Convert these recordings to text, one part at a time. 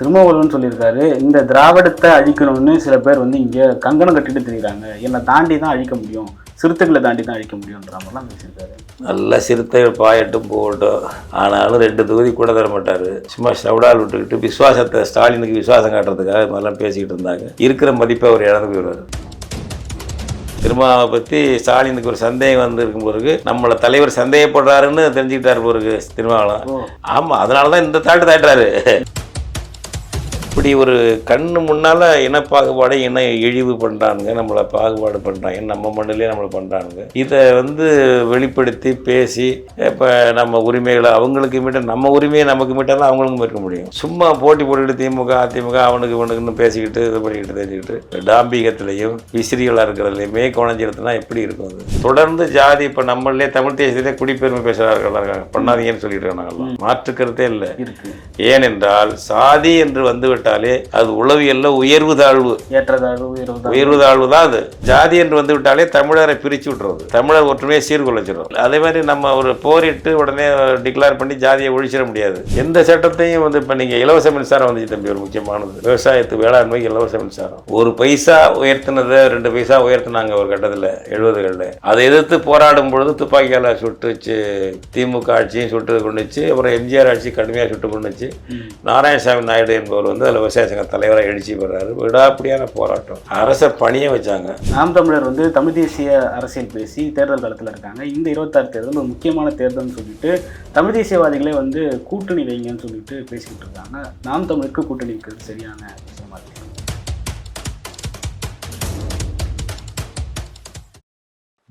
திருமாவளவன் சொல்லியிருக்காரு இந்த திராவிடத்தை அழிக்கணும்னு சில பேர் வந்து இங்க கங்கணம் கட்டிட்டு தெரியுறாங்க. என்னை தாண்டி தான் அழிக்க முடியும். சிறுத்தைகளை தாண்டி தான் அழிக்க முடியுன்ற மாதிரிலாம் பேசியிருக்காரு. நல்ல சிறுத்தைகள் பாயட்டும் போகட்டும். ஆனாலும் ரெண்டு தொகுதி கூட தர மாட்டார். சும்மா சவுடால் விட்டுக்கிட்டு விசுவாசத்தை ஸ்டாலினுக்கு விசுவாசம் காட்டுறதுக்காக மாதிரிலாம் பேசிக்கிட்டு இருந்தாங்க. இருக்கிற மதிப்பை அவர் இழந்து போயிடுவார். திருமாவை பற்றி ஸ்டாலினுக்கு ஒரு சந்தேகம் வந்திருக்கும் பிறகு நம்மளை தலைவர் சந்தேகப்படுறாருன்னு தெரிஞ்சுக்கிட்டார் பிறகு திருமாவளம் ஆமாம் அதனால தான் இந்த தாட்டு தாட்டுறாரு. இப்படி ஒரு கண்ணு முன்னால் இனப்பாகுபாடை இன இழிவு பண்ணுறானுங்க நம்மளை பாகுபாடு பண்ணுறாங்க நம்ம மண்ணிலே நம்மளை பண்ணுறானுங்க இதை வந்து வெளிப்படுத்தி பேசி இப்போ நம்ம உரிமைகளை அவங்களுக்கு மீட்ட நம்ம உரிமையை நமக்கு மீட்டால் அவங்களுக்கும் இருக்க முடியும். சும்மா போட்டி போட்டுக்கிட்டு திமுக அதிமுக அவனுக்கு இவனுக்குன்னு பேசிக்கிட்டு இது பண்ணிக்கிட்டு தெரிஞ்சுக்கிட்டு டாம்பிகத்திலையும் விசிறிகளாக இருக்கிறதுலையுமே குழஞ்சிருத்துனா எப்படி இருக்கும் அது? தொடர்ந்து ஜாதி இப்போ நம்மளே தமிழ் தேசியத்திலே குடிப்பெருமை பேசுகிறார்கள் இருக்காங்க. பண்ணாதீங்கன்னு சொல்லிட்டு இருக்காங்க. மாற்று கருத்தே இல்லை. ஏனென்றால் சாதி என்று வந்துவிட்டாலே அது உளவியல்ல உயர்வு தாழ்வு. ஏற்றதாழ்வு உயர்வு உயர்வு தாழ்வு தான் அது. ஜாதி என்று வந்து விட்டாலே தமிழரை பிரித்து விட்டுறது. தமிழர் ஒற்றுமையை சீர்குலைச்சிடும் அதே மாதிரி நம்ம ஒரு போரிட்டு உடனே டிக்ளேர் பண்ணி ஜாதியை ஒழிச்சிட முடியாது. எந்த சட்டத்தையும் வந்து இப்போ நீங்கள் இலவச மின்சாரம் வந்துச்சு தம்பி ஒரு முக்கியமானது. விவசாயத்து வேளாண்மைக்கு இலவச மின்சாரம். ஒரு பைசா உயர்த்தினதை ரெண்டு பைசா உயர்த்தினாங்க ஒரு கட்டத்தில் எழுபதுகளில். அதை எதிர்த்து போராடும் பொழுது துப்பாக்கியால் சுட்டு வச்சு திமுக ஆட்சியும் சுட்டு கொண்டுச்சு அப்புறம் எம்ஜிஆர் ஆட்சி கடுமையாக சுட்டு கொண்டுச்சு நாராயணசாமி நாயுடு என்பவர் வந்து அதில் விவசாய தலைவராக எழுச்சி பெறாரு விடாப்படியான போராட்டம். அரசை பணிய வச்சாங்க. நாம் தமிழர் வந்து தமிழ் தேசிய அரசியல் பேசி தேர்தல் களத்தில் இருக்காங்க. இந்த இருபத்தாறு தேர்தல் ஒரு முக்கியமான தேர்தல்னு சொல்லிட்டு தமிழ் தேசியவாதிகளே வந்து கூட்டணி வைங்கன்னு சொல்லிட்டு பேசிக்கிட்டு இருக்காங்க. நாம் தமிழருக்கு கூட்டணி இருக்கிறது சரியான விஷயமா இருக்கு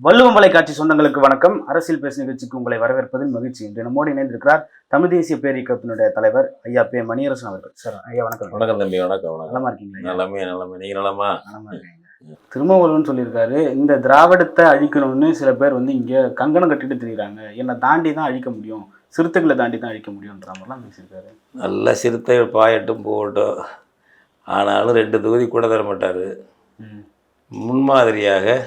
வள்ளுவம் வலைக்காட்சி சொந்தங்களுக்கு வணக்கம். அரசியல் பேசு நிகழ்ச்சிக்கு உங்களை வரவேற்பதில் மகிழ்ச்சி. இன்று நம்மோடு இணைந்திருக்கிறார் தமிழ் தேசிய பேரியக்கத்தினுடைய தலைவர் ஐயா பே மணியரசன் அவர்கள். சார் ஐயா வணக்கம். வணக்கம் தம்பி வணக்கம் நலமா இருக்கீங்களா? நலமே நலமே. நீங்க நலமா? நலமா இருக்கேங்க. திருமாவளவன் சொல்லியிருக்காரு இந்த திராவிடத்தை அழிக்கணும்னு சில பேர் வந்து இங்க கங்கணம் கட்டிட்டு தெரியுறாங்க. என்னை தாண்டி தான் அழிக்க முடியும். சிறுத்தைகளை தாண்டி தான் அழிக்க முடியுன்ற மாதிரிலாம் பேசியிருக்காரு. நல்ல சிறுத்தைகள் பாயட்டும் போகட்டும். ஆனாலும் ரெண்டு தொகுதி கூட தர மாட்டார். முன்மாதிரியாக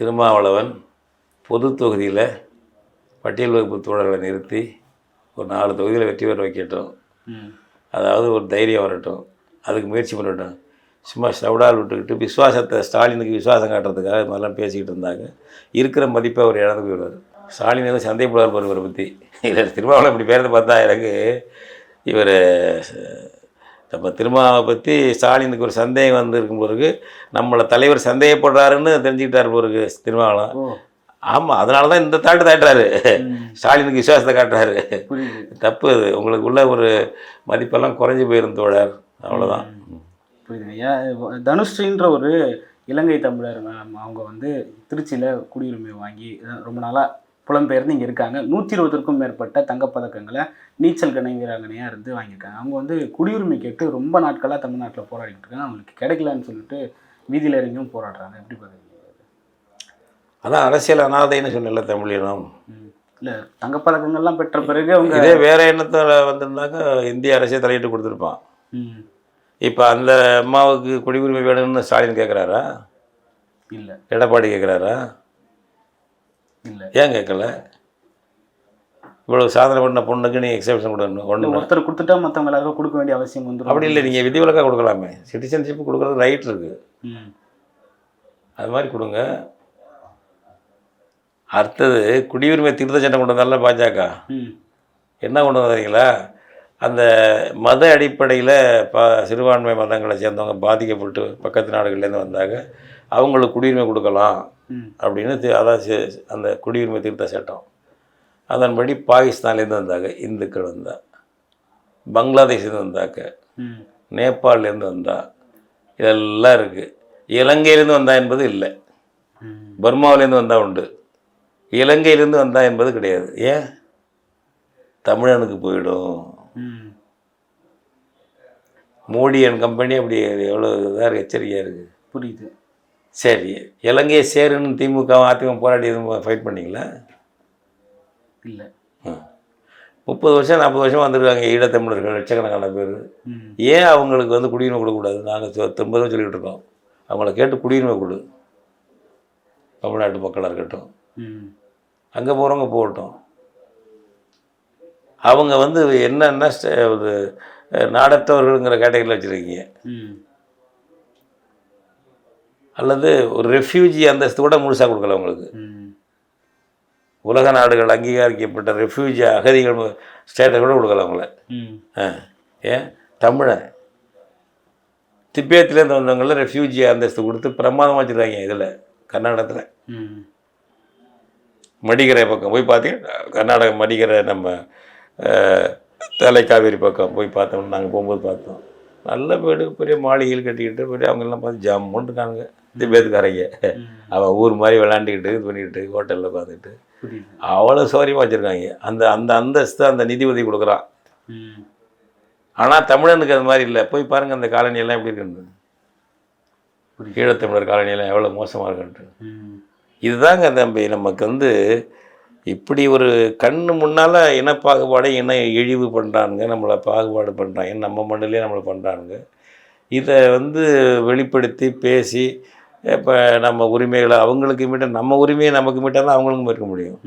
திருமாவளவன் பொது தொகுதியில் பட்டியல் வகுப்பு தோழர்களை நிறுத்தி ஒரு நாலு தொகுதியில் வெற்றி பெற வைக்கட்டும். அதாவது ஒரு தைரியம் வரட்டும். அதுக்கு முயற்சி பண்ணட்டும். சும்மா சவுடால் விட்டுக்கிட்டு விசுவாசத்தை ஸ்டாலினுக்கு விசுவாசம் காட்டுறதுக்காக இது மாதிரிலாம் பேசிக்கிட்டு இருந்தாங்க. இருக்கிற மதிப்பை அவர் இழந்து போயிடுவார். ஸ்டாலின் வந்து சந்தேகப்படுவார் இவரை பற்றி இல்லை திருமாவளவன் இப்படி பேரத்தை பார்த்தா எனக்கு இவர் நம்ம திருமாவை பற்றி ஸ்டாலினுக்கு ஒரு சந்தேகம் வந்திருக்கும் பிறகு நம்மளை தலைவர் சந்தேகப்படுறாருன்னு தெரிஞ்சுக்கிட்டார் பிறகு திருமாவளவன். ஓ. ஆமாம் அதனால தான் இந்த தாட்டு தாட்டுறாரு. ஸ்டாலினுக்கு விசுவாசத்தை காட்டுறாரு. தப்பு அது உங்களுக்கு உள்ள ஒரு மதிப்பெல்லாம் குறைஞ்சி போயிரும் தோழர். அவ்வளோதான் புரியுது ஐயா தனுஸ்ரீன்ற ஒரு இலங்கை தமிழர் அவங்க வந்து திருச்சியில் குடியுரிமை வாங்கி ரொம்ப நாளாக புலம்பெயர்ந்து இங்கே இருக்காங்க. நூற்றி இருபதுக்கும் மேற்பட்ட தங்கப்பதக்கங்களை நீச்சல் கணை வீராங்கனையாக இருந்து வாங்கியிருக்காங்க. அவங்க வந்து குடியுரிமை கேட்டு ரொம்ப நாட்களாக தமிழ்நாட்டில் போராடிட்டு இருக்காங்க. அவங்களுக்கு கிடைக்கலன்னு சொல்லிட்டு வீதியில் இறங்கியும் போராடுறாங்க. எப்படி பார்க்குறீங்க? அதான் அரசியல் அனாதைன்னு சொன்னல தமிழினம். இல்லை தங்கப்பதக்கங்கள்லாம் பெற்ற பிறகு அவங்க இதே வேற எண்ணத்தில் வந்திருந்தாக்க இந்திய அரசே தலையிட்டு கொடுத்துருப்பான். ம். இப்போ அந்த அம்மாவுக்கு குடியுரிமை வேணும்னு ஸ்டாலின் கேட்குறாரா இல்லை. எடப்பாடி கேட்குறாரா ஏன் கேட்கல? இவ்வளவு சாதனை பண்ண பொண்ணுக்கு நீ எக்ஸப்ஷன் கொடுக்கணும் ஒன்று ஒருத்தர் கொடுத்துட்டா மற்றவங்க எல்லாருக்கும் கொடுக்க வேண்டிய அவசியம் வந்துடும் அப்படி இல்லை நீங்கள் விதிவிலக்காக கொடுக்கலாமே. சிட்டிசன்ஷிப் கொடுக்குறது ரைட் இருக்குது ம். அது மாதிரி கொடுங்க. அடுத்தது குடியுரிமை திருத்த சட்டம் கொண்டு வந்தால பாஜக. என்ன கொண்டு வந்தீங்களா? அந்த மத அடிப்படையில் ப சிறுபான்மை மதங்களை சேர்ந்தவங்க பாதிக்கப்பட்டு பக்கத்து நாடுகள்லேருந்து வந்தாங்க. அவங்களுக்கு குடியுரிமை கொடுக்கலாம் அப்படின்னு அதான் அந்த குடியுரிமை திருத்த சட்டம். அதன்படி பாகிஸ்தான்லேருந்து வந்தாங்க இந்துக்கள் வந்தா பங்களாதேஷ்லேருந்து வந்தாக்க நேபாள்லேருந்து வந்தா இதெல்லாம் இருக்குது இலங்கையிலேருந்து வந்தா என்பது இல்லை. பர்மாவிலேருந்து வந்தால் உண்டு. இலங்கையிலேருந்து வந்தா என்பது கிடையாது. ஏன்? தமிழனுக்கு போயிடும். மோடி அண்ட் கம்பெனி அப்படி எவ்வளோ இதாக எச்சரிக்கையாக இருக்குது புரியுது. சரி இலங்கையை சேருன்னு திமுக அதிமுக போராடி எதுவும் ஃபைட் பண்ணீங்களா? இல்லை. முப்பது வருஷம் நாற்பது வருஷம் வந்திருக்காங்க ஈழத்தமிழர்கள் லட்சக்கணக்கான பேர். ஏன் அவங்களுக்கு வந்து குடியுரிமை கொடுக்கக்கூடாது? நாங்கள் திரும்ப சொல்லிக்கிட்டு இருக்கோம். அவங்கள கேட்டு குடியுரிமை கொடு. தமிழ்நாட்டு மக்களாக இருக்கட்டும். அங்கே போகிறவங்க போகட்டும். அவங்க வந்து என்னென்ன நாடற்றவர்கள்ங்கிற கேட்டகரியில் வச்சுருக்கீங்க. அல்லது ஒரு ரெஃப்யூஜி அந்தஸ்து கூட முழுசாக கொடுக்கல அவங்களுக்கு உலக நாடுகள் அங்கீகரிக்கப்பட்ட ரெஃப்யூஜி அகதிகள் ஸ்டேட்டஸ் கூட கொடுக்கல அவங்கள ஆ ஏன் தமிழன் திபேத்திலேருந்து வந்தவங்கள ரெஃப்யூஜி அந்தஸ்து கொடுத்து பிரமாதமாக வச்சுருக்காங்க இதில் கர்நாடகத்தில். மடிகரை பக்கம் போய் பார்த்தீங்கன்னா கர்நாடக மடிகரை நம்ம தலைக்காவேரி பக்கம் போய் பார்த்தோம்னா நாங்கள் போகும்போது பார்த்தோம். நல்ல வீடு பெரிய மாளிகைகள் கட்டிக்கிட்டு பெரிய அவங்கெல்லாம் பார்த்து ஜம்முன்னு இருக்காங்க திபேத்துக்காரங்க அவன் ஊர் மாதிரி விளாண்டுக்கிட்டு இது பண்ணிக்கிட்டு ஹோட்டலில் புரியுது. அவ்வளோ சௌரியமாக வச்சுருக்காங்க. அந்த அந்த அந்தஸ்து அந்த நிதி உதவி கொடுக்குறான் ஆனால் தமிழனுக்கு அது மாதிரி இல்லை. போய் பாருங்கள் அந்த காலனி எல்லாம் எப்படி புரியுது. ஈழத்தமிழர் காலனி எல்லாம் எவ்வளோ மோசமாக இருக்குன்ட்டு இதுதாங்க தம்பி நமக்கு வந்து இப்படி ஒரு கண்ணு முன்னால் இனப்பாகுபாடை இன இழிவு பண்ணுறானுங்க நம்மளை பாகுபாடு பண்ணுறாங்க நம்ம மண்ணிலே நம்மளை பண்ணுறானுங்க இதை வந்து வெளிப்படுத்தி பேசி இப்போ நம்ம உரிமைகளை அவங்களுக்கு மீட்ட நம்ம உரிமையை நமக்கு மீட்டாலும் அவங்களுக்கும் இருக்க முடியும்.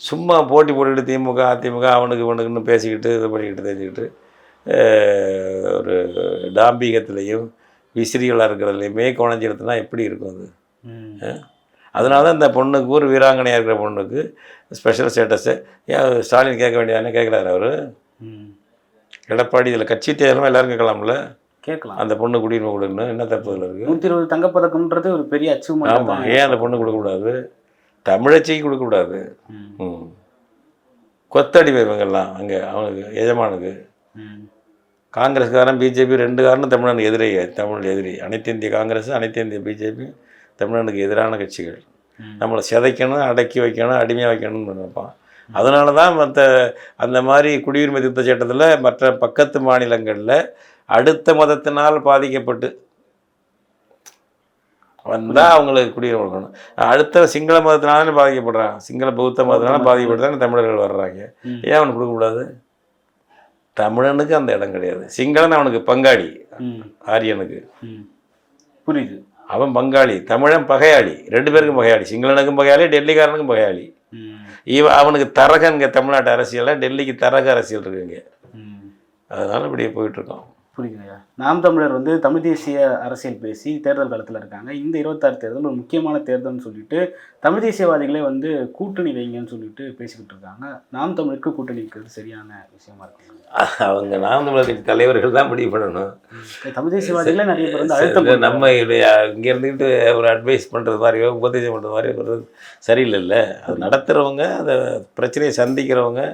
சும்மா போட்டி போட்டுக்கிட்டு திமுக அதிமுக அவனுக்கு இவனுக்குன்னு பேசிக்கிட்டு இது பண்ணிக்கிட்டு தெரிஞ்சுக்கிட்டு ஒரு டாம்பிகத்துலேயும் விசிறிகளாக இருக்கிறதுலையுமே குழஞ்சிருத்துனா எப்படி இருக்கும் அது? அதனால தான் இந்த பொண்ணுக்கு ஒரு வீராங்கனையாக இருக்கிற பொண்ணுக்கு ஸ்பெஷல் ஸ்டேட்டஸு ஏன் ஸ்டாலின் கேட்க வேண்டியதானே கேட்குறாரு அவர்? எடப்பாடி இதில் கட்சி தேர்தலும் எல்லாரும் கேட்கலாம்ல? கேட்கலாம். அந்த பொண்ணு குடியுரிமை கொடுக்கணும் என்ன தப்பு இதில் இருக்குது நூற்றி இருபது தங்கப்பதக்கம்ன்றது ஒரு பெரிய அச்சீவ்மெண்ட் ஆமாம் ஏன் அந்த பொண்ணு கொடுக்கக்கூடாது தமிழச்சிக்கு கொடுக்கக்கூடாது ம். ம். கொத்தடிமை இவங்கெல்லாம் அங்கே அவனுக்கு எஜமானுக்கு. காங்கிரஸ்காரன் பிஜேபி ரெண்டு காரணம் தமிழனுக்கு எதிரி தமிழ் எதிரி. அனைத்து இந்திய காங்கிரஸ் அனைத்து இந்திய பிஜேபி. தமிழனுக்கு எதிரான கட்சிகள். நம்மளை சிதைக்கணும் அடக்கி வைக்கணும் அடிமையாக வைக்கணும்னு நினைப்பான் அதனால தான் மற்ற அந்த மாதிரி குடியுரிமை திருத்த சட்டத்தில் மற்ற பக்கத்து மாநிலங்களில் அடுத்த மதத்தினால் பாதிக்கப்பட்டு வந்தால் அவங்களுக்கு குடியுரிமை கொடுக்கணும். அடுத்த சிங்கள மதத்தினாலும் பாதிக்கப்படுறான் சிங்கள பௌத்த மதத்தினால பாதிக்கப்பட்டு தமிழர்கள் வர்றாங்க. ஏன் அவனுக்கு கொடுக்கக்கூடாது தமிழனுக்கு அந்த இடம் கிடையாது. சிங்களன் அவனுக்கு பங்காளி. ஆரியனுக்கு. புரியுது. அவன் பங்காளி தமிழன் பகையாளி ரெண்டு பேருக்கும் பகையாளி சிங்களனுக்கும் பகையாளி டெல்லிக்காரனுக்கும் பகையாளி. ம். இவன் அவனுக்கு தரகங்க தமிழ்நாட்டு அரசியலில் டெல்லிக்கு தரக அரசியல் இருக்குங்க. அதனால இப்படியே போயிட்டுருக்கோம் புரியுதுங்க. நாம் தமிழர் வந்து தமிழ் தேசிய அரசியல் பேசி தேர்தல் காலத்தில் இருக்காங்க. இந்த இருபத்தாறு தேர்தல் ஒரு முக்கியமான தேர்தல்னு சொல்லிட்டு தமிழ் தேசியவாதிகளே வந்து கூட்டணி வைங்கன்னு சொல்லிட்டு பேசிக்கிட்டு இருக்காங்க. நாம் தமிழுக்கு கூட்டணி இருக்கிறது சரியான விஷயமா இருக்கு அவங்க நாம் தமிழர் தலைவர்கள் தான் முடிவு பண்ணணும். தமிழ் தேசியவாதிகளே நிறைய பேர் வந்து அழுத்தம் நம்ம இங்கே இருந்துக்கிட்டு ஒரு அட்வைஸ் பண்ணுறது மாதிரியோ உபதேசம் பண்ணுறது மாதிரியோ சரியில்லைல்ல. அது நடத்துகிறவங்க அதை பிரச்சனையை சந்திக்கிறவங்க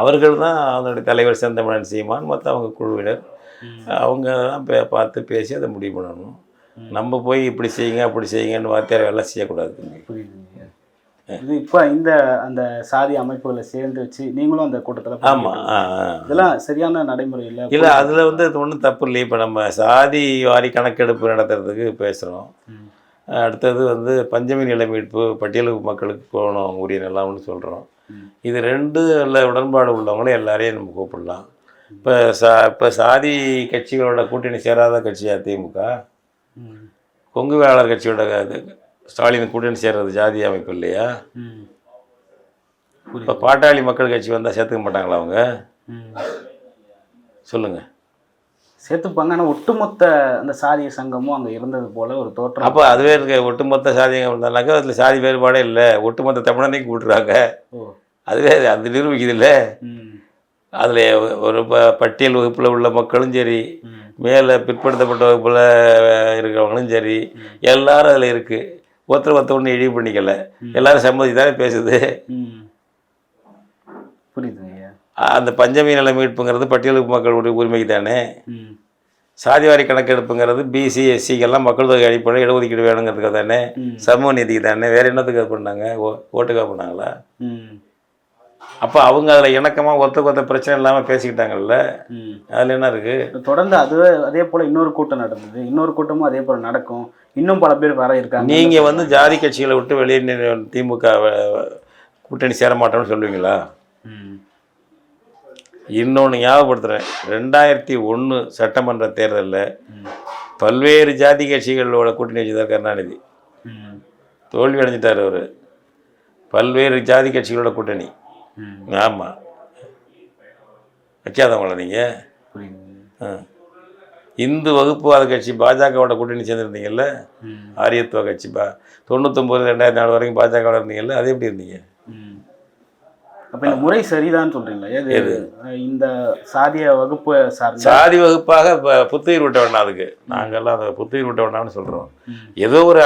அவர்கள் தான் அவங்களுடைய தலைவர் செந்தமிழன் சீமான் மற்ற அவங்க குழுவினர். அவங்க தான் பே பார்த்து பேசி அதை முடிவு பண்ணணும். நம்ம போய் இப்படி செய்யுங்க அப்படி செய்யுங்கன்னு வார்த்தையார் எல்லாம் செய்யக்கூடாது. புரியுதுங்க இது இப்போ இந்த அந்த சாதி அமைப்புகளை சேர்ந்து வச்சு நீங்களும் அந்த கூட்டத்தில் ஆமாம் இதெல்லாம் சரியான நடைமுறை இல்லை இல்லை அதில் வந்து அது ஒன்றும் தப்பு இல்லை இப்போ நம்ம சாதி வாரி கணக்கெடுப்பு நடத்துறதுக்கு பேசுகிறோம். அடுத்தது வந்து பஞ்சமி நில மீட்பு பட்டியலுக்கு மக்களுக்கு போகணும் உரிய நிலம்னு சொல்கிறோம். இது ரெண்டு உடன்பாடு உள்ளவங்களே எல்லாரையும் நம்ம கூப்பிடலாம். இப்போ சா இப்போ சாதி கட்சிகளோட கூட்டணி சேராத கட்சி அதிமுக ம். கொங்கு வேளாளர் கட்சியோட ஸ்டாலின் கூட்டணி சேர்றது ஜாதி அமைப்பு இல்லையா? ம். இப்போ பாட்டாளி மக்கள் கட்சி வந்தால் சேர்த்துக்க மாட்டாங்களா அவங்க? ம். சொல்லுங்கள் சேர்த்துப்பாங்க. ஆனால் ஒட்டுமொத்த அந்த சாதிய சங்கமும் அங்கே இருந்தது போல ஒரு தோற்றம். அப்போ அதுவே இருக்க. ஒட்டுமொத்த சாதியம் இருந்தாலும் அதில் சாதி வேறுபாடே இல்லை. ஒட்டுமொத்த தமிழனையும் கூட்டுறாங்க. அதுவே அது நிரூபிக்குது இல்லை. ம். அதில் ஒரு ப பட்டியல் வகுப்பில் உள்ள மக்களும் சரி மேலே பிற்படுத்தப்பட்ட வகுப்பில் இருக்கிறவங்களும் சரி எல்லாரும் அதில் இருக்குது ஒருத்தர் ஒருத்தர் ஒன்று இழிவு பண்ணிக்கல. எல்லாரும் சம்மதி தானே பேசுது. புரியுதுங்க அந்த பஞ்சமி நில மீட்புங்கிறது பட்டியலுக்கு மக்களுடைய உரிமைக்கு தானே. சாதிவாரி கணக்கெடுப்புங்கிறது பிசி எஸ்சிக்கெல்லாம் மக்கள் தொகை அடிப்படையில் இடஒதுக்கீடு வேணுங்கிறதுக்கு தானே. சமூக நீதிக்கு தானே. வேறு என்னத்துக்கு பண்ணாங்க? ஓ ஓட்டுக்காக பண்ணாங்களா? ம். அப்போ அவங்க அதில் இணக்கமாக ஒருத்தருக்கு ஒருத்தர் பிரச்சனை இல்லாமல் பேசிக்கிட்டாங்கல்ல. அதில் என்ன இருக்குது தொடர்ந்து அதுவே அதே போல இன்னொரு கூட்டம் நடந்தது. இன்னொரு கூட்டமும் அதே போல நடக்கும். இன்னும் பல பேர் வர இருக்காங்க. நீங்கள் வந்து ஜாதி கட்சிகளை விட்டு வெளியே திமுக கூட்டணி சேர மாட்டோம்னு சொல்லுவீங்களா? இன்னொன்று ஞாபகப்படுத்துகிறேன் ரெண்டாயிரத்தி ஒன்று சட்டமன்ற தேர்தலில் பல்வேறு ஜாதி கட்சிகளோட கூட்டணி வச்சுதான் கருணாநிதி. தோல்வி அடைஞ்சிட்டார் அவர். பல்வேறு ஜாதி கட்சிகளோட கூட்டணி. ஆமாம் வைக்காதவங்கள நீங்கள் இந்து வகுப்புவாத கட்சி பாஜகவோட கூட்டணி சேர்ந்துருந்தீங்கல்ல. ஆரியத்துவ கட்சி பா தொண்ணூத்தொம்பது ரெண்டாயிரத்தி நாலு வரைக்கும் பாஜகவோட இருந்தீங்கல்ல? அது எப்படி இருந்தீங்க. அப்ப இந்த முறை சரிதான் சொல்றீங்களா? ஏது? இந்த சாதிய வகுப்பு சார்ந்த சாதி வகுப்பாக இப்போ புத்துயிர் விட்ட வேண்டாம் அதுக்கு. நாங்கள்லாம் அதை புத்துயிர் விட்ட வேண்டாம்னு சொல்கிறோம். ஏதோ ஒரு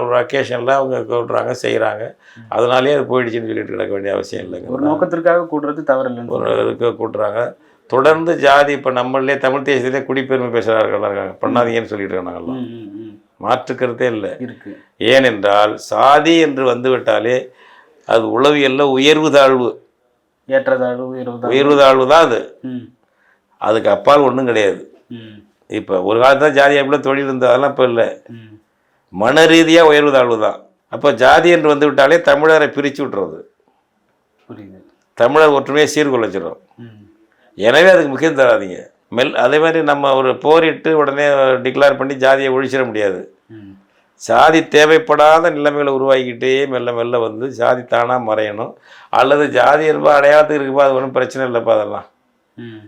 ஒரு அக்கேஷனில் அவங்க கூட்டுறாங்க செய்கிறாங்க அதனாலேயே அது போயிடுச்சுன்னு சொல்லிட்டு கிடக்க வேண்டிய அவசியம் இல்லைங்க. ஒரு நோக்கத்திற்காக கூடுறது தவறு இல்லைன்னு ஒரு இதுக்கு கூட்டுறாங்க தொடர்ந்து ஜாதி இப்போ நம்மளே தமிழ் தேசியத்திலே குடிப்பெருமை பேசுகிறார்கள் இருக்காங்க. பண்ணாதீங்கன்னு சொல்லிட்டு இருக்காங்க நாங்கள்லாம் ம், ம், ம். மாற்றுக்கருத்தே இல்லை. இருக்கு. ஏனென்றால் சாதி என்று வந்துவிட்டாலே அது உளவியல்ல உயர்வு தாழ்வு. ஏற்றதாழ்வு உயர்வு தாழ்வு. தான் அது. அதுக்கு அப்பால் ஒன்றும் கிடையாது. இப்போ ஒரு காலத்தில் ஜாதி அப்படிலாம் தொழில் இருந்தது அதெல்லாம் இப்போ இல்லை. மன ரீதியாக உயர்வு தாழ்வு தான். அப்போ ஜாதி என்று வந்து விட்டாலே தமிழரை பிரித்து விட்டுறது. புரியுது. தமிழர் ஒற்றுமையை சீர்குலைச்சிடும் எனவே அதுக்கு முக்கியம் தராதீங்க. மெல் அதே மாதிரி நம்ம ஒரு போரிட்டு உடனே டிக்ளேர் பண்ணி ஜாதியை ஒழிச்சிட முடியாது. சாதி தேவைப்படாத நிலைமைகளை உருவாக்கிக்கிட்டே மெல்ல மெல்ல வந்து சாதி தானாக மறையணும். அல்லது ஜாதி என்பது அடையாளத்துக்கு இருக்குப்பா அது ஒன்றும் பிரச்சனை இல்லைப்பா அதெல்லாம்.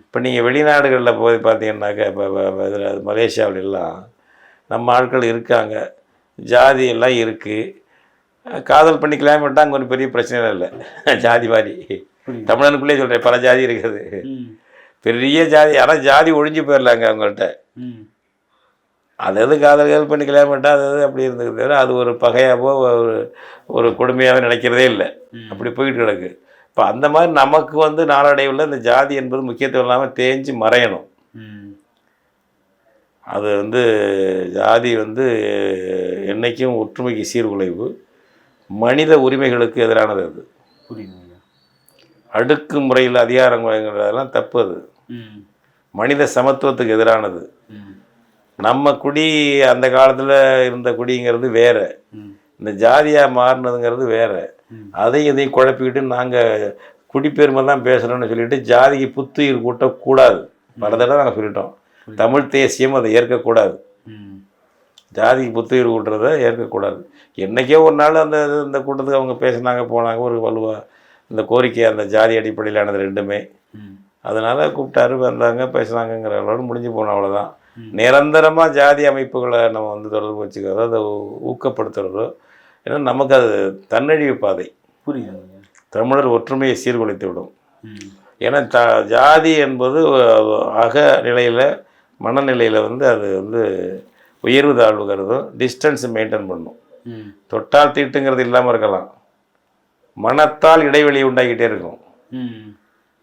இப்போ நீங்கள் வெளிநாடுகளில் போய் பார்த்தீங்கன்னாக்க இப்போ இதில் மலேசியாவிலெல்லாம் நம்ம ஆட்கள் இருக்காங்க. ஜாதி எல்லாம் இருக்குது காதல் பண்ணி கல்யாணம் பண்ணிட்டா அங்கே ஒரு பெரிய பிரச்சனை இல்லை. ஜாதி மாதிரி தமிழனுக்குள்ளே சொல்கிறேன் பல ஜாதி இருக்குது. பெரிய ஜாதி ஆனால் ஜாதி ஒழிஞ்சு போயிடலாங்க அவங்கள்ட்ட. அது எது காதல் காதல் பண்ணி கல்யாணம் பண்ணிட்டா அது அது அப்படி இருந்தது தவிர அது ஒரு பகையாவோ ஒரு ஒரு கொடுமையாவோ நினைக்கிறதே இல்லை. அப்படி போயிட்டு கிடக்கு. இப்போ அந்த மாதிரி நமக்கு வந்து நாளடைவில் இந்த ஜாதி என்பது முக்கியத்துவம் இல்லாமல் தேஞ்சு மறையணும். அது வந்து ஜாதி வந்து என்றைக்கும் ஒற்றுமைக்கு சீர்குலைவு. மனித உரிமைகளுக்கு எதிரானது அது. புரியுதுங்க அடுக்கு முறையில் அதிகாரம் வழங்குறதெல்லாம் தப்பு அது. மனித சமத்துவத்துக்கு எதிரானது. நம்ம குடி அந்த காலத்தில் இருந்த குடிங்கிறது வேற. இந்த ஜாதியாக மாறினதுங்கிறது வேற. அதையும் இதையும் குழப்பிக்கிட்டு நாங்கள் குடிப்பெருமை தான் பேசுகிறோம்னு சொல்லிட்டு ஜாதிக்கு புத்துயிர் கூட்டக்கூடாது. பல தடவை நாங்கள் சொல்லிட்டோம். தமிழ் தேசியம் அதை ஏற்கக்கூடாது. ஜாதிக்கு புத்துயிர் கூட்டுறதை ஏற்கக்கூடாது. என்றைக்கோ ஒரு நாள் அந்த இது- இந்த கூட்டத்துக்கு அவங்க பேசினாங்க போனாங்க ஒரு வலுவா இந்த கோரிக்கை அந்த ஜாதி அடிப்படையிலானது ரெண்டுமே. அதனால் கூப்பிட்டாரு வந்தாங்க பேசுனாங்கங்கிற அளவோடு முடிஞ்சு போனோம் அவ்வளோதான். நிரந்தரமாக ஜாதி அமைப்புகளை நம்ம வந்து தொடர்பு வச்சுக்கிறதோ அதை ஊ- ஊக்கப்படுத்துறதோ ஏன்னா நமக்கு அது தன்னழிவு பாதை. புரியுதுங்க. தமிழர் ஒற்றுமையை சீர்குலைத்து விடும். ஏன்னா த ஜாதி என்பது அக நிலையில் மனநிலையில் வந்து அது வந்து உயர்வு தாழ்வுங்கிறதும் டிஸ்டன்ஸ் மெயின்டைன் பண்ணும். தொட்டால் தீட்டுங்கிறது இல்லாமல் இருக்கலாம். மனத்தால் இடைவெளி உண்டாக்கிட்டே இருக்கும்.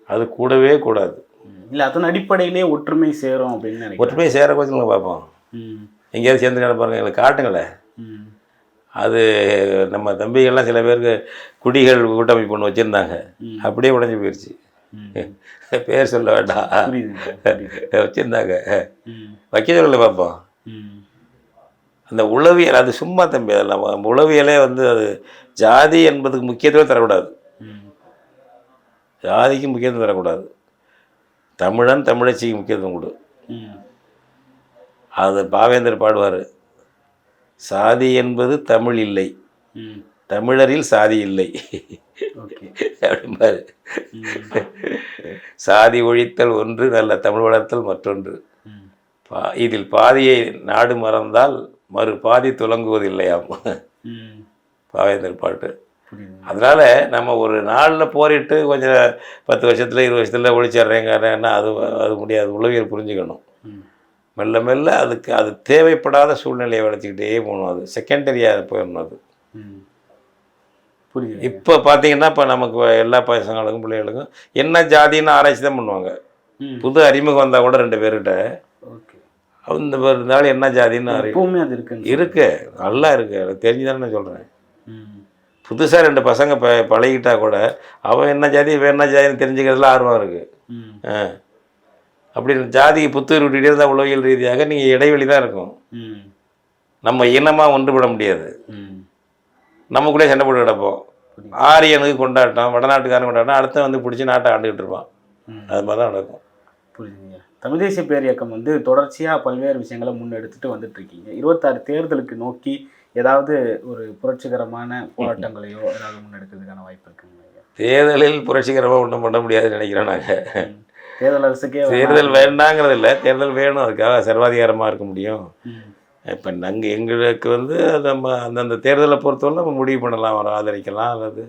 அது கூடவே கூடாது. இல்ல அதன் அடிப்படையிலே ஒற்றுமை சேரும் அப்படின்னு ஒற்றுமையை சேர கொஞ்சம் பார்ப்போம். எங்கேயாவது சேர்ந்து கிடப்பாருங்க எங்களுக்கு காட்டுங்களேன் ம். அது நம்ம தம்பிகள்லாம் சில பேருக்கு குடிகள் கூட்டமைப்பு ஒன்று வச்சுருந்தாங்க. அப்படியே உடஞ்சி போயிடுச்சு பேர் சொல்ல வேண்டாம். வச்சுருந்தாங்க. வைக்க சொல்லல பார்ப்போம். அந்த உளவியல் அது சும்மா தம்பி அதெல்லாம் உளவியலே வந்து அது ஜாதி என்பதுக்கு முக்கியத்துவம் தரக்கூடாது. ஜாதிக்கு முக்கியத்துவம் தரக்கூடாது. தமிழன் தமிழச்சிக்கு முக்கியத்துவம் கொடு. அது பாவேந்தர் பாடுவார். சாதி என்பது தமிழ் இல்லை. தமிழரில் சாதி இல்லை. அப்படிம்பாரு. சாதி ஒழித்தல் ஒன்று நல்ல தமிழ் வளர்த்தல் மற்றொன்று. பா இதில் பாதியை நாடு மறந்தால் மறு பாதி துலங்குவதில்லையாம் பாவேந்தர் பாட்டு. அதனால் நம்ம ஒரு நாளில் போரிட்டு கொஞ்சம் பத்து வருஷத்தில் இருபது வருஷத்தில் ஒழிச்சிட்றேங்கன்னா அது அது முடியாது. உளவியல் புரிஞ்சுக்கணும். மெல்ல மெல்ல அதுக்கு அது தேவைப்படாத சூழ்நிலையை வளர்த்துக்கிட்டே போகணும் அது. செகண்டரியாக போயிடணும் அது. புரியுது. இப்போ பார்த்தீங்கன்னா இப்போ நமக்கு எல்லா பசங்களுக்கும் பிள்ளைகளுக்கும் என்ன ஜாதின்னு ஆராய்ச்சி தான் பண்ணுவாங்க. புது அறிமுகம் வந்தால் கூட ரெண்டு பேர்கிட்ட ஓகே. இந்த இருந்தாலும் என்ன ஜாதின்னு அறி எப்பவுமே அது இருக்கு. நல்லா இருக்கு. எனக்கு தெரிஞ்சு தானே நான் சொல்கிறேன் புதுசாக ரெண்டு பசங்க ப பழகிட்டா கூட அவன் என்ன ஜாதி இவன் என்ன ஜாதின்னு தெரிஞ்சுக்கிறதுல ஆர்வம் இருக்குது அப்படி ஜாதிக்கு புத்துயிர் விட்டுட்டே இருந்தால் உளவியல் ரீதியாக நீங்கள் இடைவெளி தான் இருக்கும். நம்ம இனமாக ஒன்றுபட முடியாது. ம். நமக்குள்ளே சண்டை போட்டு கிடப்போம். ஆரியனுக்கு கொண்டாட்டம் வடநாட்டுக்காரன் கொண்டாட்டம் அடுத்த வந்து பிடிச்சி நாட்டை ஆண்டுகிட்டு இருப்பான். அது மாதிரி தான் நடக்கும். புரியுதுங்க. தமிழ் தேசிய பேர் இயக்கம் வந்து தொடர்ச்சியாக பல்வேறு விஷயங்களை முன்னெடுத்துட்டு வந்துட்டு இருக்கீங்க. இருபத்தாறு தேர்தலுக்கு நோக்கி ஏதாவது ஒரு புரட்சிகரமான போராட்டங்களையோ ஏதாவது முன்னெடுக்கிறதுக்கான வாய்ப்பு இருக்குங்க? தேர்தலில் புரட்சிகரமாக ஒன்றும் பண்ண முடியாதுன்னு நினைக்கிறோம் நாங்கள். தேர்தல் அரசுக்கே. தேர்தல் வேண்டாங்கிறது இல்லை தேர்தல் வேணும் அதுக்காக சர்வாதிகாரமாக இருக்க முடியும். இப்போ நாங்கள் எங்களுக்கு வந்து நம்ம அந்தந்த தேர்தலை பொறுத்தவரை நம்ம முடிவு பண்ணலாம் அவரை ஆதரிக்கலாம் அல்லது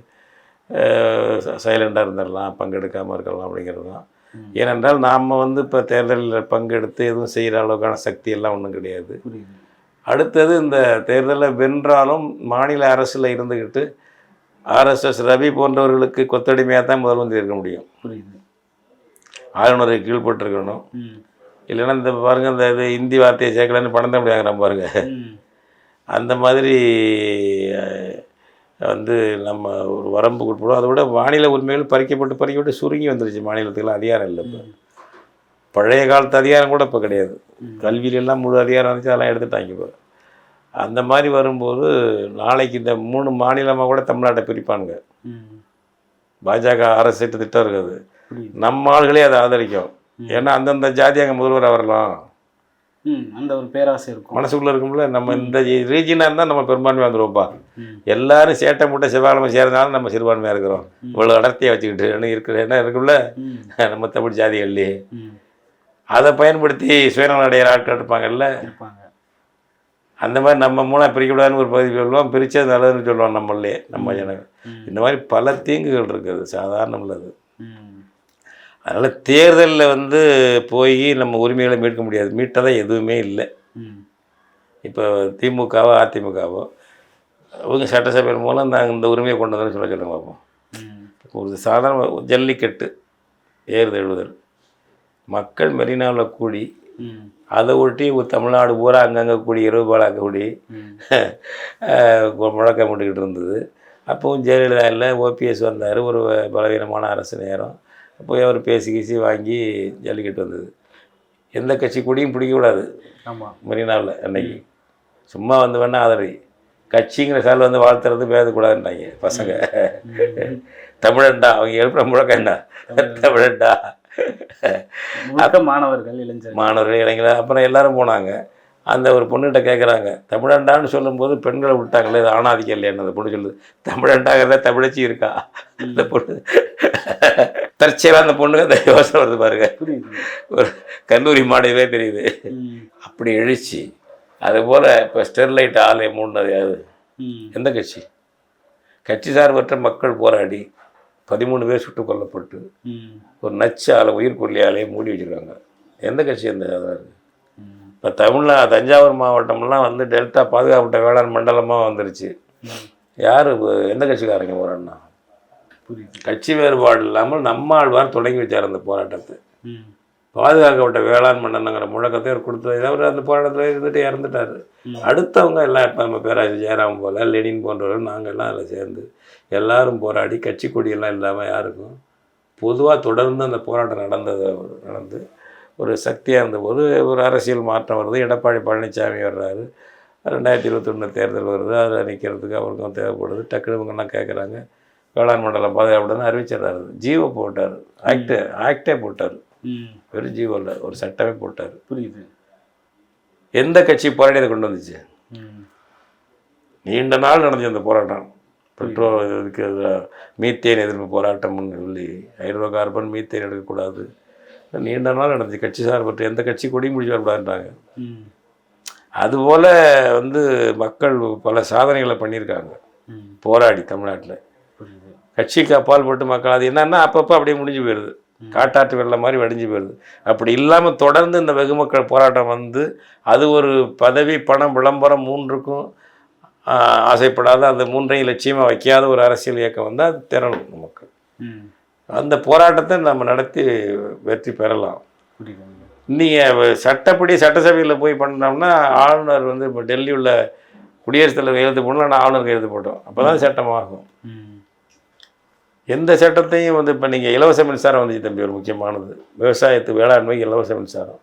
சைலண்டாக இருந்துடலாம் பங்கெடுக்காமல் இருக்கலாம் அப்படிங்கிறது தான். ஏனென்றால் நாம் வந்து இப்போ தேர்தலில் பங்கெடுத்து எதுவும் செய்கிற அளவுக்கான சக்தி எல்லாம் ஒன்றும் கிடையாது அடுத்தது இந்த தேர்தலில் வென்றாலும் மாநில அரசில் இருந்துக்கிட்டு ஆர்எஸ்எஸ் ரவி போன்றவர்களுக்கு கொத்தடிமையாக தான் முதல்வந்தர் இருக்க முடியும். புரியுது. ஆளுநரை கீழ்பட்டிருக்கணும் இல்லைன்னா இந்த பாருங்க இந்த இது இந்தி வார்த்தையை சேர்க்கலன்னு பணம் தான் முடியாங்கிறான் பாருங்க. அந்த மாதிரி வந்து நம்ம ஒரு வரம்புக்கு உட்படும். அதை விட மாநில உரிமைகள் பறிக்கப்பட்டு பறிக்கப்பட்டு சுருங்கி வந்துருச்சு மாநிலத்துக்குலாம். அதிகாரம் இல்லை இப்போ. பழைய காலத்து அதிகாரம் கூட இப்போ கிடையாது. கல்வியிலெல்லாம் முழு அதிகாரம் இருந்துச்சு அதெல்லாம் எடுத்துட்டாங்க இப்போ. அந்த மாதிரி வரும்போது நாளைக்கு இந்த மூணு மாநிலமாக கூட தமிழ்நாட்டை பிரிப்பானுங்க. பாஜக அரசு திட்டம் இருக்குது. நம்ம ஆளுகளே அதை ஆதரிக்கும். ஏன்னா அந்தந்த ஜாதி அங்கே முதல்வராக வரலாம் அந்த ஒரு பேராசை இருக்கும். மனசுக்குள்ளே இருக்கும்ல நம்ம இந்த ரீஜனாக இருந்தால் நம்ம பெரும்பான்மையாக வந்துருவோம்ப்பா ம். எல்லாரும் சேட்டை முட்டை செவ்வாய்க்கிழமை சேர்ந்தாலும் நம்ம சிறுபான்மையாக இருக்கிறோம். இவ்வளோ அடர்த்தியாக வச்சுக்கிட்டு என்ன இருக்கிற என்ன இருக்குல்ல ம். நம்ம தமிழ் ஜாதிகள்லேயே. அதை பயன்படுத்தி சுயநலம் அடைகிற ஆட்கள் இருப்பாங்கல்ல? இருப்பாங்க. அந்த மாதிரி நம்ம மூணாக பிரிக்கக்கூடாதுன்னு ஒரு பகுதி சொல்லுவோம். பிரித்தது நல்லதுன்னு சொல்லுவோம் நம்மளே நம்ம ஜனங்கள். இந்த மாதிரி பல தீங்குகள் இருக்குது. சாதாரணம் ம். அதனால் தேர்தலில் வந்து போய் நம்ம உரிமைகளை மீட்க முடியாது. மீட்டதாக எதுவுமே இல்லை. இப்போ திமுகவோ அதிமுகவோ அவங்க சட்டசபையின் மூலம் நாங்கள் இந்த உரிமையை கொண்டு வந்தோம்னு சொல்ல சொல்லுங்க பார்ப்போம். ஒரு சாதாரண ஜல்லிக்கட்டு ஏறுதல் எழுதல் மக்கள் மெரினாவில் கூடி அதை ஒட்டி தமிழ்நாடு பூரா அங்கங்கே கூடி இரவு பாலாக கூடி முழக்கம் போட்டுக்கிட்டு இருந்தது. அப்பவும் ஜெயலலிதா இல்லை ஓபிஎஸ் வந்தார் ஒரு பலவீனமான அரசு நேரம். போய் அவர் பேசி கீசி வாங்கி ஜல்லிக்கட்டு வந்தது. எந்த கட்சி கூடியும் பிடிக்கக்கூடாது ஆமாம் மெரினாவில் அன்னைக்கு. சும்மா வந்து வேணா ஆதரவு கட்சிங்கிற சால் வந்து வாழ்த்துறது பேசக்கூடாதுன்றாங்க பசங்க. தமிழன்டா அவங்க எழுப்புற முழக்கண்டா தமிழன்டா. மாணவர்கள் இளைஞர்கள். மாணவர்கள் இளைஞர்கள் அப்புறம் எல்லாரும் போனாங்க. அந்த ஒரு பொண்ணுகிட்ட கேட்குறாங்க தமிழண்டான்னு சொல்லும்போது பெண்களை விட்டாங்களே இது ஆணாதிக்கம் இல்லையான்னு அந்த பொண்ணு சொல்லுது தமிழண்டாங்கிறத தமிழச்சி இருக்கா? அந்த பொண்ணு. தற்செயலாக அந்த பொண்ணுக்கு அந்த யோசனை வருது பாருங்க. ஒரு கல்லூரி மாணவிலே தெரியுது. அப்படி எழுச்சி. அதுபோல் இப்போ ஸ்டெர்லைட் ஆலை மூடினது அது எந்த கட்சி? கட்சி சார்பற்ற மக்கள் போராடி பதிமூணு பேர் சுட்டுக் கொல்லப்பட்டு ஒரு நச்சு ஆலை உயிர்கொல்லி ஆலையை மூடி வச்சுருக்காங்க. எந்த கட்சி அந்த இப்போ தமிழ்நா தஞ்சாவூர் மாவட்டம்லாம் வந்து டெல்டா பாதுகாப்பட்ட வேளாண் மண்டலமாக வந்துருச்சு. யார் எந்த கட்சிக்காரங்க புரியுது. கட்சி வேறுபாடு இல்லாமல் நம்ம ஆழ்வார் தொடங்கி வச்சார் அந்த போராட்டத்தை. பாதுகாக்கப்பட்ட வேளாண் மண்டலங்கிற முழக்கத்தை அவர் கொடுத்தது அவர் அந்த போராட்டத்தில் இருந்துட்டு இறந்துட்டார். அடுத்தவங்க எல்லாம் இப்போ நம்ம பேராசி ஜெயராம் போல லெனின் போன்றவர்கள் நாங்கள் எல்லாம் அதில் சேர்ந்து எல்லாரும் போராடி கட்சி கொடியெல்லாம் இல்லாமல் யாருக்கும் பொதுவாக தொடர்ந்து அந்த போராட்டம் நடந்தது நடந்து ஒரு சக்தியாக இருந்தபோது ஒரு அரசியல் மாற்றம் வருது. எடப்பாடி பழனிசாமி வர்றாரு. ரெண்டாயிரத்தி இருபத்தொன்று தேர்தல் வருது. அதில் நிற்கிறதுக்கு அவருக்கும் தேவைப்படுது. டக்குனு இவங்கெல்லாம் கேட்குறாங்க வேளாண் மண்டலம் பாதுகாப்புடன் அறிவிச்சிடுறாரு. ஜீவோ போட்டார். ஆக்டே ஆக்டே போட்டார். வெறும் ஜீவோ இல்லை ஒரு சட்டமே போட்டார். புரியுது. எந்த கட்சி போராடி கொண்டு வந்துச்சு? நீண்ட நாள் நடந்துச்சு அந்த போராட்டம். பெட்ரோல் இதுக்கு மீத்தேன் எதிர்ப்பு போராட்டம்னு சொல்லி ஹைட்ரோ கார்பன் மீத்தேன் எடுக்கக்கூடாது. நீண்ட நாள் நடந்துச்சு. கட்சி சார்பற்ற எந்த கட்சி கொடியும் முடிச்சு வரக்கூடாதுன்றாங்க. அதுபோல் வந்து மக்கள் பல சாதனைகளை பண்ணியிருக்காங்க. போராடி தமிழ்நாட்டில். கட்சிக்கு அப்பால் போட்டு மக்கள் அது என்னன்னா அப்பப்போ அப்படியே முடிஞ்சு போயிடுது. காட்டாற்று வெள்ளம் மாதிரி வடிஞ்சு போயிடுது. அப்படி இல்லாமல் தொடர்ந்து இந்த வெகுமக்கள் போராட்டம் வந்து அது ஒரு பதவி பணம் விளம்பரம் மூன்றுக்கும் ஆசைப்படாத அந்த மூன்றையும் லட்சியமாக வைக்காத ஒரு அரசியல் இயக்கம் வந்து அது திரளும் நமக்கு அந்த போராட்டத்தை நம்ம நடத்தி வெற்றி பெறலாம். நீங்கள் சட்டப்படி சட்டசபையில் போய் பண்ணோம்னா ஆளுநர் வந்து இப்போ டெல்லி உள்ள குடியரசுத் தலைவர் எழுத்து போடணும் ஆனால் ஆளுநருக்கு எழுத்து போட்டோம். அப்போ தான் சட்டமாகும். எந்த சட்டத்தையும் வந்து இப்போ நீங்கள் இலவச மின்சாரம் வந்துச்சு தம்பி ஒரு முக்கியமானது. விவசாயத்து வேளாண்மைக்கு இலவச மின்சாரம்.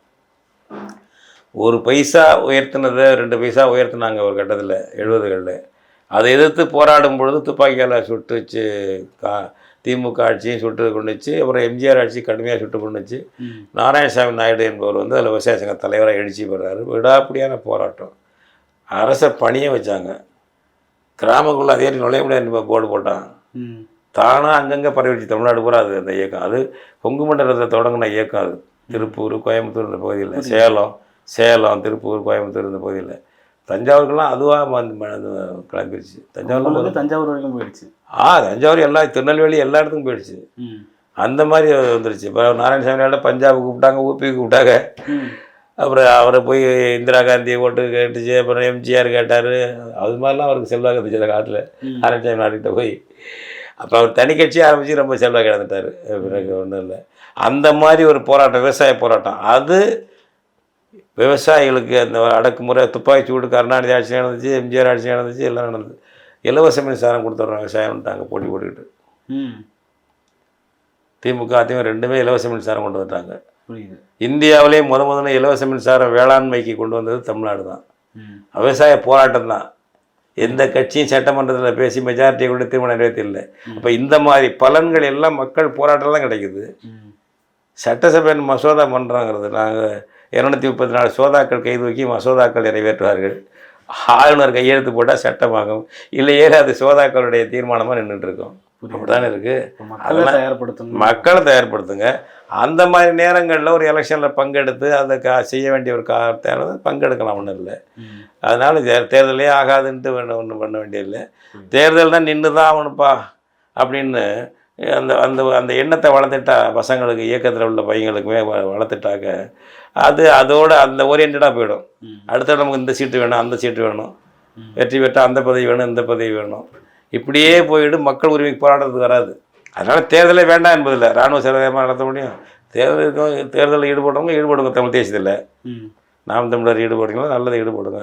ஒரு பைசா உயர்த்தினதை ரெண்டு பைசா உயர்த்தினாங்க ஒரு கட்டத்தில் எழுபதுகளில். அதை எதிர்த்து போராடும் பொழுது துப்பாக்கியால் சுட்டு வச்சு கா திமுக ஆட்சியும் சுட்டு கொண்டுச்சு அப்புறம் எம்ஜிஆர் ஆட்சி கடுமையாக சுட்டு கொண்டுச்சு. நாராயணசாமி நாயுடு என்பவர் வந்து அதில் விவசாய சங்க தலைவராக எழுச்சி பெறாரு. விடாப்பிடியான போராட்டம். அரசை பணிய வச்சாங்க. கிராமக்குள்ளே அதே நுழைய முடியாது போர்டு போட்டான். தானாக அங்கங்கே பரவிடுச்சு. தமிழ்நாடு பூரா அது அந்த இயக்கம். அது கொங்கு மண்டலத்தை தொடங்கின இயக்கம் அது. திருப்பூர் கோயம்புத்தூர் இந்த பகுதியில். சேலம் சேலம் திருப்பூர் கோயம்புத்தூர் இந்த பகுதியில். தஞ்சாவூருக்கெல்லாம் அதுவாக கிளம்பிடுச்சு தஞ்சாவூர்லாம் உங்களுக்கு தஞ்சாவூர் வரைக்கும் போயிடுச்சு. ஆ தஞ்சாவூர் எல்லா திருநெல்வேலி எல்லா இடத்துக்கும் போயிடுச்சு. அந்த மாதிரி வந்துருச்சு. இப்போ நாராயணசாமியோட பஞ்சாபுக்கு கூப்பிட்டாங்க ஊபிக்கு கூப்பிட்டாங்க. அப்புறம் அவரை போய் இந்திரா காந்தி ஓட்டு கேட்டுச்சு. அப்புறம் எம்ஜிஆர் கேட்டார். அது மாதிரிலாம் அவருக்கு செல்வாக்கு இருந்துச்சு அந்த காலத்தில். ம். நாராயணசாமி நாட்டுக்கிட்ட போய். அப்போ அவர் தனி கட்சி ஆரம்பித்து ரொம்ப செல்வாக்கு இழந்துட்டார் பிறகு ஒன்றும் இல்லை. அந்த மாதிரி ஒரு போராட்டம் விவசாய போராட்டம். அது விவசாயிகளுக்கு அந்த அடக்குமுறை துப்பாக்கி சூடு கருணாநிதி ஆட்சி நடந்துச்சு எம்ஜிஆர் ஆட்சி நடந்துச்சு எல்லாம் நடந்தது இலவச மின்சாரம் கொடுத்துட்றோம் விவசாயம்ட்டாங்க போட்டி போட்டுக்கிட்டு. ம். திமுக அதிமுக ரெண்டுமே இலவச மின்சாரம் கொண்டு வந்துட்டாங்க. இந்தியாவிலே முத முதல்ல இலவச மின்சாரம் வேளாண்மைக்கு கொண்டு வந்தது தமிழ்நாடு தான். விவசாய போராட்டம் தான். எந்த கட்சியும் சட்டமன்றத்தில் பேசி மெஜாரிட்டியை கொண்டு திருமணம் நிறைவேற்றல அப்போ இந்த மாதிரி பலன்கள் எல்லாம் மக்கள் போராட்டம் தான் கிடைக்குது சட்டசபையின் மசோதா பண்ணுறாங்கிறது நாங்கள் இரநூத்தி முப்பத்தி நாலு சோதாக்கள் கைது வைக்கி மசோதாக்கள் நிறைவேற்றுவார்கள். ஆளுநர் கையெழுத்து போட்டால் சட்டமாகும். இல்லையே அது சோதாக்களுடைய தீர்மானமாக நின்றுட்டு இருக்கோம். அப்படிதானே இருக்குது மக்களை தயார்படுத்தணும். மக்களை தயார்படுத்துங்க. அந்த மாதிரி நேரங்களில் ஒரு எலெக்ஷனில் பங்கெடுத்து அதை கா செய்ய வேண்டிய ஒரு காரணத்தானது பங்கெடுக்கலாம் ஒன்றும் இல்லை. அதனால தே- தேர்தலே ஆகாதுன்ட்டு ஒன்றும் பண்ண வேண்டியதில்லை. தேர்தல் தான் நின்று தான் ஆகணும்ப்பா அப்படின்னு அந்த அந்த அந்த எண்ணத்தை வளர்த்துட்டா பசங்களுக்கு இயக்கத்தில் உள்ள பையங்களுக்குமே வளர்த்துட்டாக்க அது அதோட அந்த ஓரியன்டாக போயிடும். அடுத்த நமக்கு இந்த சீட்டு வேணும் அந்த சீட்டு வேணும். வெற்றி பெற்றால் அந்த பதவி வேணும் இந்த பதவி வேணும். இப்படியே போயிட்டு மக்கள் உரிமைக்கு போராடுறதுக்கு வராது. அதனால் தேர்தலே வேண்டாம் என்பதில்லை. ராணுவ சேவையமாக நடத்த முடியும். தேர்தலுக்கு தேர்தலில் ஈடுபடுறவங்க ஈடுபடுங்க தமிழ் தேசத்தில் ம். நாம் தமிழர் ஈடுபடுங்களோ நல்லதை ஈடுபடுங்க.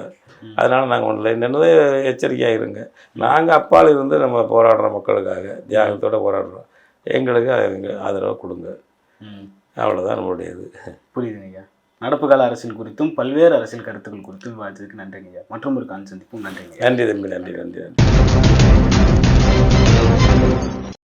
அதனால் நாங்கள் ஒன்றில் என்னென்னது எச்சரிக்கையாக இருங்க. நாங்கள் அப்பால் இருந்து நம்ம போராடுற மக்களுக்காக தியாகத்தோட போராடுறோம். எங்களுக்கு அதுங்க ஆதரவு கொடுங்க. அவ்வளோதான் நம்மளுடைய இது புரியுதுங்க ஐயா. நடப்பு கால அரசியல் குறித்தும் பல்வேறு அரசியல் கருத்துக்கள் குறித்தும் விவாதித்ததுக்கு நன்றிங்க ஐயா. மற்றும் ஒரு கான் சந்திப்பும். நன்றிங்க நன்றி தம்பி நன்றி நன்றி நன்றி.